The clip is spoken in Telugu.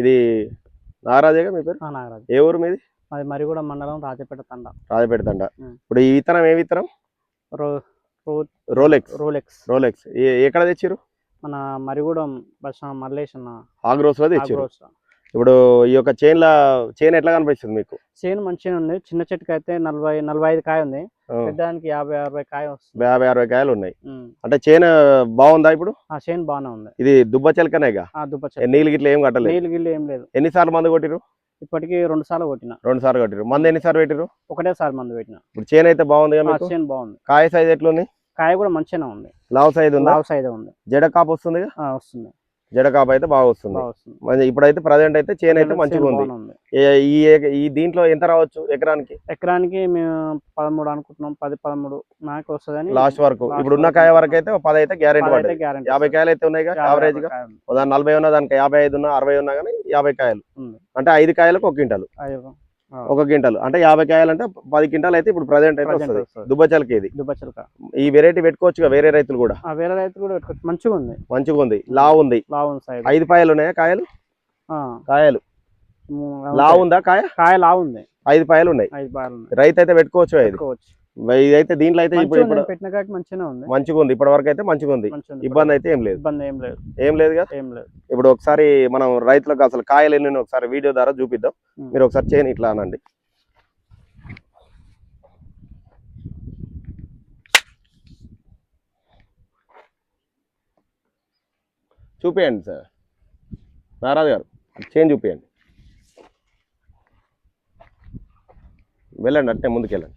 ఇది నాగరాజేగా మీ పేరు? నాగరాజు. ఏ ఊరు మీది? అది మరిగూడ మండలం రాజపేట తండ. రాజపేటదండ ఉం. ఇప్పుడు ఈ విత్తనం ఏ విత్తనం? రోలెక్స్. రోలెక్స్. రోలెక్స్. ఎక్కడ తెచ్చిరు మన మరిగూడెం బస్ మల్లేష్ అన్న ఆగ్రోస్లో తెచ్చిరు. ఇప్పుడు ఈ యొక్క చైన్ లా చైన్ ఎట్లా కనిపిస్తుంది మీకు? చేను మంచిగా ఉంది. చిన్న చెట్టుకి అయితే నలభై నలభై ఐదు కాయ ఉంది. పెద్దానికి యాభై అరవై కాయ వస్తుంది. యాభై అరవై కాయలు ఉన్నాయి. అంటే చైన్ బాగుందా ఇప్పుడు? ఆ చేను బాగానే ఉంది. ఇది దుబ్బ చిలకనేగా దుబ్బ నీళ్ళు గిట్ల ఏం కట్టలేదు? నీళ్ళు గిల్లు ఏం లేదు. ఎన్నిసార్లు మందు కొట్టిరు ఇప్పటికి రెండు సార్లు కొట్టిన. రెండు సార్లు కొట్టిరు మందు ఎన్నిసార్లు పెట్టిరు ఒకటేసారి మందు పెట్టిన. ఇప్పుడు చైన్ అయితే బాగుంది చేను బాగుంది. కాయ సైజ్ ఎట్లుంది? కాయ కూడా మంచిగానే ఉంది. లావ్ సైజ్ ఉందా? లావ్ సైజ్ ఉంది. జడ కాపు వస్తుంది వస్తుంది. జడ కాపు అయితే బాగా వస్తుంది వస్తుంది ఇప్పుడైతే ప్రజెంట్ అయితే చైన్ అయితే మంచిగా ఉంది. ఈ దీంట్లో ఎంత రావచ్చు ఎకరానికి? ఎకరానికి మేము పదమూడు అనుకుంటున్నాం. పది పదమూడు నాకు వస్తుందని లాస్ట్ వరకు. ఇప్పుడు ఉన్న కాయ వరకు అయితే పది అయితే గ్యారెంటీ guarantee యాభై వస్తుంది. కాయలు అయితే ఉన్నాయి యావరేజ్గా? నలభై ఉన్నా దానికి యాభై ఐదు ఉన్నా అరవై ఉన్నా కానీ యాభై కాయలు. అంటే ఐదు కాయలకు ఒక క్వింటాల్. ఒక క్వింటాల్. అంటే యాభై కాయలు అంటే పది క్వింటాల్ అయితే ఇప్పుడు ప్రజెంట్ అయితే వస్తుంది. దుబ్బచలకి ఇది దుబ్బ చిలక ఈ వెరైటీ పెట్టుకోవచ్చుగా వేరే రైతులు కూడా? వేరే రైతు కూడా పెట్టుకోవచ్చు. మంచిగా ఉంది. మంచిగా ఉంది. లావ్ ఉంది. లావు ఉంది ఐదు పాయలు ఉన్నాయా కాయలు? కాయలు. లావ్ ఉందా కాయ? కాయ లావు ఉంది. ఐదు పాయలు ఉన్నాయి. రైతు అయితే పెట్టుకోవచ్చు పెట్టుకోవచ్చు. ఇదైతే దీంట్లో అయితే ఇప్పుడు ఇప్పుడు పెట్టిన ఉంది. మంచిగా ఉంది. ఇప్పటి వరకు అయితే మంచిగా ఉంది. ఇబ్బంది అయితే ఏం లేదు. ఇబ్బంది ఏం లేదు. ఏం లేదు కదా? ఏం లేదు. ఇప్పుడు ఒకసారి మనం రైతులకు అసలు కాయలు ఎన్ని ఒకసారి వీడియో ద్వారా చూపిద్దాం. మీరు ఒకసారి చేయని ఇట్లా అనండి. చూపియండి సార్. నారాజు గారు చేంజ్ చూపియండి. వెళ్ళండి అంటే ముందుకెళ్ళండి.